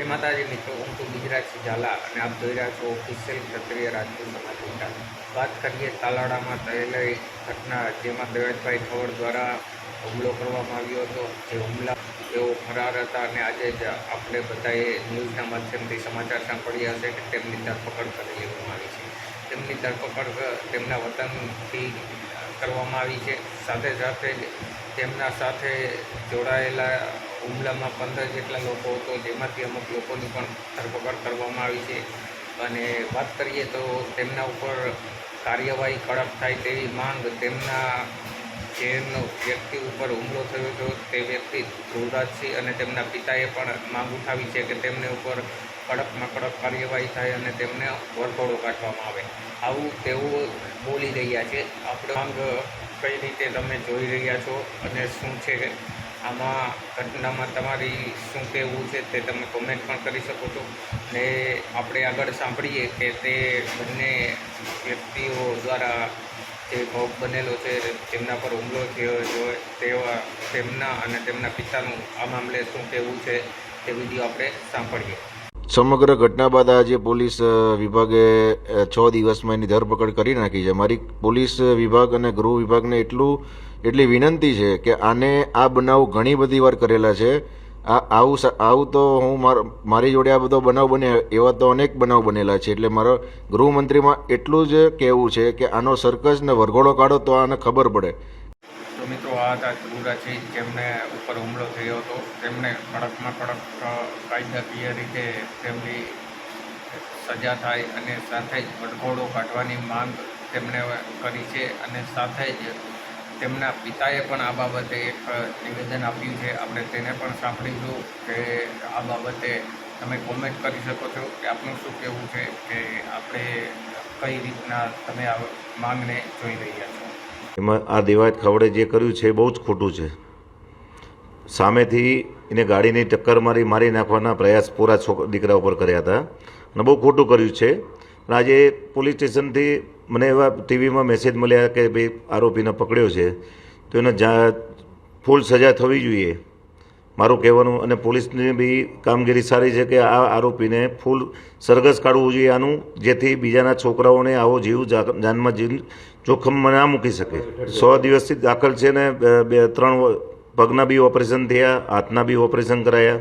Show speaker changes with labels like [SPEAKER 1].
[SPEAKER 1] જય માતાજી મિત્રો, હું છું ગુજરાત ઝાલા અને આપ જોઈ રહ્યા છો ઓફિશિયલ ક્ષત્રિય રાજપૂત સમાચાર વાત કરીએ તાલાડામાં થયેલી ઘટના જેમાં દેવેશભાઈ ખવડ દ્વારા હુમલો કરવામાં આવ્યો હતો. જે હુમલા તેઓ ફરાર હતા અને આજે જ આપણે બધાએ ન્યૂઝના માધ્યમથી સમાચાર સાંભળ્યા હશે કે તેમની ધરપકડ કરી લેવામાં આવી છે. તેમની ધરપકડ તેમના વતનથી કરવામાં આવી છે. સાથે સાથે જ તેમના સાથે જોડાયેલા હુમલામાં પંદર જેટલા લોકો હતો, જેમાંથી અમુક લોકોની પણ ધરપકડ કરવામાં આવી છે. અને વાત કરીએ તો તેમના ઉપર કાર્યવાહી કડક થાય તેવી માંગ તેમના જેનો વ્યક્તિ ઉપર હુમલો થયો હતો, તે વ્યક્તિ ધ્રુવરાજસિંહ અને તેમના પિતાએ પણ માંગ ઉઠાવી છે કે તેમને ઉપર કડકમાં કડક કાર્યવાહી થાય અને તેમને વરઘોડો કાઢવામાં આવે. આવું તેઓ બોલી રહ્યા છે. આપણે માંગ કઈ રીતે તમે જોઈ રહ્યા છો અને શું છે? આમાં ઘટનામાં તમારી શું કહેવું છે તે તમે કોમેન્ટ પણ કરી શકો છો. ને આપણે આગળ સાંભળીએ કે તે બંને વ્યક્તિઓ દ્વારા જે ભોગ બનેલો છે, તેમના પર હુમલો થયો જો, તેવા તેમના અને તેમના પિતાનું આ મામલે શું કહેવું છે તે વીડિયો આપણે સાંભળીએ.
[SPEAKER 2] સમગ્ર ઘટના બાદ આજે પોલીસ વિભાગે છ દિવસમાં એની ધરપકડ કરી નાખી છે. મારી પોલીસ વિભાગ અને ગૃહ વિભાગને એટલું, એટલી વિનંતી છે કે આને આ બનાવ ઘણી બધી વાર કરેલા છે. આ, આવું આવું તો હું મારી જોડે આ બધો બનાવ બને એવા તો અનેક બનાવ બનેલા છે. એટલે મારો ગૃહમંત્રીમાં એટલું જ કહેવું છે કે આનો સર્કસ ને વરઘોડો કાઢો તો આને ખબર પડે.
[SPEAKER 1] મિત્રો, આ હતા ધ્રુવરાજસિંહ જેમને ઉપર હુમલો થયો હતો. તેમને કડકમાં કડક કાયદાકીય રીતે તેમની સજા થાય અને સાથે જ વટઘોડો કાઢવાની માંગ તેમણે કરી છે અને સાથે જ તેમના પિતાએ પણ આ બાબતે એક નિવેદન આપ્યું છે. આપણે તેને પણ સાંભળીશું કે આ બાબતે તમે કોમેન્ટ કરી શકો છો કે આપનું શું કહેવું છે કે આપણે કઈ રીતના તમે આ માંગને જોઈ રહ્યા છો?
[SPEAKER 2] એમાં આ દેવાયત ખવડે જે કર્યું છે એ બહુ જ ખોટું છે. સામેથી એને ગાડીની ટક્કર મારી મારી નાખવાના પ્રયાસ પૂરા છોકરા દીકરા ઉપર કર્યા હતા અને બહુ ખોટું કર્યું છે. પણ આજે પોલીસ સ્ટેશનથી મને એવા ટીવીમાં મેસેજ મળ્યા કે ભાઈ આરોપીને પકડ્યો છે, તો એને જા, ફૂલ સજા થવી જોઈએ. મારું કહેવાનું અને પોલીસની બી કામગીરી સારી છે કે આ આરોપીને ફૂલ સરઘસ કાઢવું જોઈએ આનું, જેથી બીજાના છોકરાઓને આવો જીવ જાનમાં જીવ જોખમમાં ના મૂકી શકે. સો દિવસથી દાખલ છે ને, બે ત્રણ પગના બી ઓપરેશન થયા, હાથના બી ઓપરેશન કરાયા.